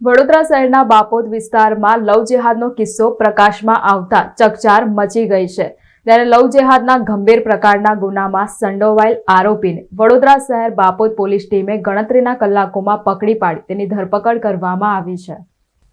વડોદરા શહેરના બાપોદ વિસ્તારમાં લવ જેહાદનો કિસ્સો પ્રકાશમાં આવતા ચકચાર મચી ગઈ છે. ત્યારે લવ જેહાદના ગંભીર પ્રકારના ગુનામાં સંડોવાયેલ આરોપીને વડોદરા શહેર બાપોદ પોલીસ ટીમે ગણતરીના કલાકોમાં પકડી પાડી તેની ધરપકડ કરવામાં આવી છે.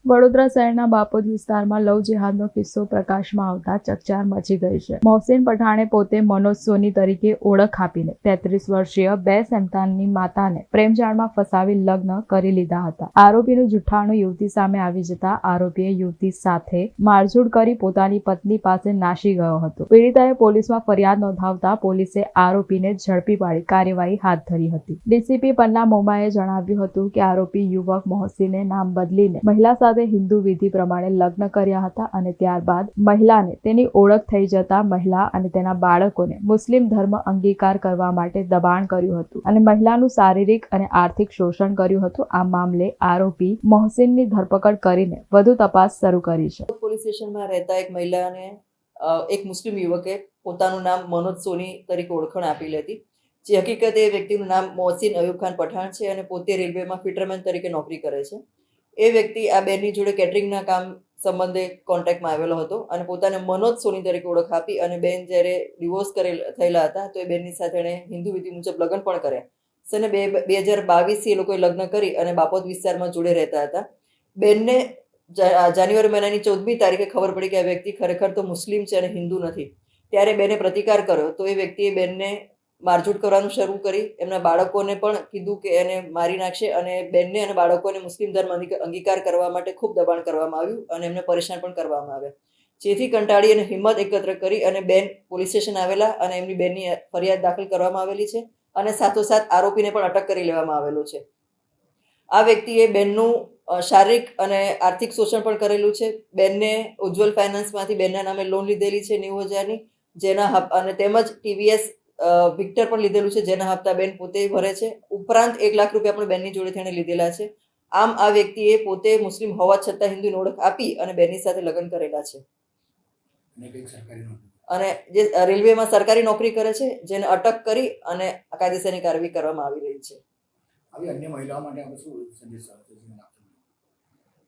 વડોદરા શહેરના બાપોદ વિસ્તારમાં લવ જેહાદનો કિસ્સો પ્રકાશમાં આવતા ચકચાર મચી ગઈ છે. મોહસિન પઠાણે પોતે મનોજ સોની તરીકે ઓળખ આપીને તેત્રીસ વર્ષીય બે સંતાનની માતાને પ્રેમજાળમાં ફસાવી લગ્ન કરી લીધા હતા. આરોપીનું જુઠ્ઠાણું યુવતી સામે આવી જતા આરોપીએ યુવતી સાથે મારઝૂડ કરી પોતાની પત્ની પાસે નાસી ગયો હતો. પીડિતાએ પોલીસમાં ફરિયાદ નોંધાવતા પોલીસે આરોપીને ઝડપી પાડી કાર્યવાહી હાથ ધરી હતી. ડીસીપી પન્ના મોમાએ જણાવ્યું હતું કે આરોપી યુવક મોહસિને નામ બદલીને મહિલા સાથે હિન્દુ વિધિ પ્રમાણે લગ્ન કર્યા હતા અને ત્યારબાદ મહિલાને તેની ઓળખ થઈ જતા મહિલા અને તેના બાળકોને મુસ્લિમ ધર્મ અંગીકાર કરવા માટે દબાણ કર્યું હતું અને મહિલાનું શારીરિક અને આર્થિક શોષણ કર્યું હતું. આ મામલે આરોપી મોહસિનની ધરપકડ કરીને વધુ તપાસ શરૂ કરી છે. પોલીસ સ્ટેશનમાં રહેતા એક મહિલાને એક મુસ્લિમ યુવકે પોતાનું નામ મનોજ સોની તરીકે ઓળખાણ આપેલી હતી જે હકીકત એ વ્યક્તિનું નામ મોહસિન અયુબ ખાન પઠાણ છે અને પોતે રેલવેમાં ફિટરમેન તરીકે નોકરી કરે છે. એ વ્યક્તિ આ બેનની જોડે કેટરિંગના કામ સંબંધે કોન્ટેક્ટમાં આવેલો હતો અને પોતાને મનોજ સોની તરીકે ઓળખ આપી અને બેન જ્યારે ડિવોર્સ કરેલ, થયેલા હતા તો એ બેનની સાથે એણે હિન્દુ વિધિ મુજબ લગ્ન પણ કર્યા. સને બે બે હજાર બાવીસથી એ લોકોએ લગ્ન કરી અને બાપોદ વિસ્તારમાં જોડે રહેતા હતા. બેનને જાન્યુઆરી મહિનાની ચૌદમી તારીખે ખબર પડી કે આ વ્યક્તિ ખરેખર તો મુસ્લિમ છે અને હિન્દુ નથી. ત્યારે બેને પ્રતિકાર કર્યો તો એ વ્યક્તિએ બેનને મારઝૂડ કરવાનું શરૂ કરી. એમના બાળકોને પણ કીધું કે એને મારી નાખશે અને બેનને અને બાળકોને મુસ્લિમ ધર્મ અંગી- અંગીકાર કરવા માટે ખૂબ દબાણ કરવામાં આવ્યું અને એમને પરેશાન પણ કરવામાં આવ્યા. જેથી કંટાળી અને હિંમત એકત્ર કરી અને બેન પોલીસ સ્ટેશન આવેલા અને એમની બેનની ફરિયાદ દાખલ કરવામાં આવેલી છે અને સાથોસાથ આરોપીને પણ અટક કરી લેવામાં આવેલો છે. આ વ્યક્તિએ બેનનું શારીરિક અને આર્થિક શોષણ પણ કરેલું છે. બેનને ઉજ્જવલ ફાઇનાન્સમાંથી બેનના નામે લોન લીધેલી છે નેવું હજારની, જેના અને તેમજ ટીવીએસ વિક્ટર પણ લીધેલું છે જેના હપ્તા બેન પોતે ભરે છે. ઉપરાંત એક લાખ રૂપિયા પણ બેનની જોડે તેણે લીધેલા છે. આમ આ વ્યક્તિએ પોતે મુસ્લિમ હોવા છતાં હિન્દુની ઓળખ આપી અને બેનની સાથે લગ્ન કરેલા છે. અને જે રેલવેમાં સરકારી નોકરી કરે છે જેને અટક કરી અને કાયદેસરની કાર્યવાહી કરવામાં આવી રહી છે. આવી અન્ય મહિલાઓ માટે આપણે શું સંદેશ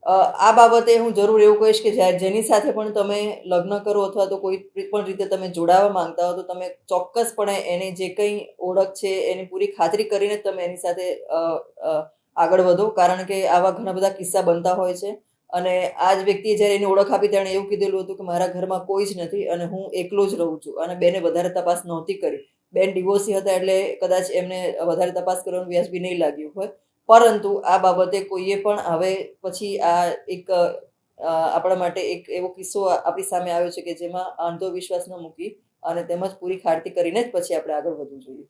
આ બાબતે હું જરૂર એવું કહીશ કે જ્યારે જેની સાથે પણ તમે લગ્ન કરો અથવા તો કોઈ પણ રીતે તમે જોડાવા માંગતા હો, તો તમે ચોક્કસપણે એની જે કંઈ ઓળખ છે, એની પૂરી ખાતરી કરીને તમે એની સાથે આગળ વધો. કારણ કે આવા ઘણા બધા કિસ્સા બનતા હોય છે. અને આ જ વ્યક્તિએ જ્યારે એની ઓળખ આપી, તેણે એવું કીધેલું હતું કે મારા ઘરમાં કોઈ જ નથી અને હું એકલો જ રહું છું અને બેને વધારે તપાસ નહોતી કરી. બેન ડિવોર્સી હતા એટલે કદાચ એમને વધારે તપાસ કરવાનું વ્યાજબી નહીં લાગ્યું હોય. પરંતુ આ બાબતે કોઈએ પણ હવે પછી આ એક આપણા માટે એક એવો કિસ્સો આપણી સામે આવ્યો છે કે જેમાં અંધવિશ્વાસ ન મૂકી અને તેમજ પૂરી ખાતરી કરીને જ પછી આપણે આગળ વધવું જોઈએ.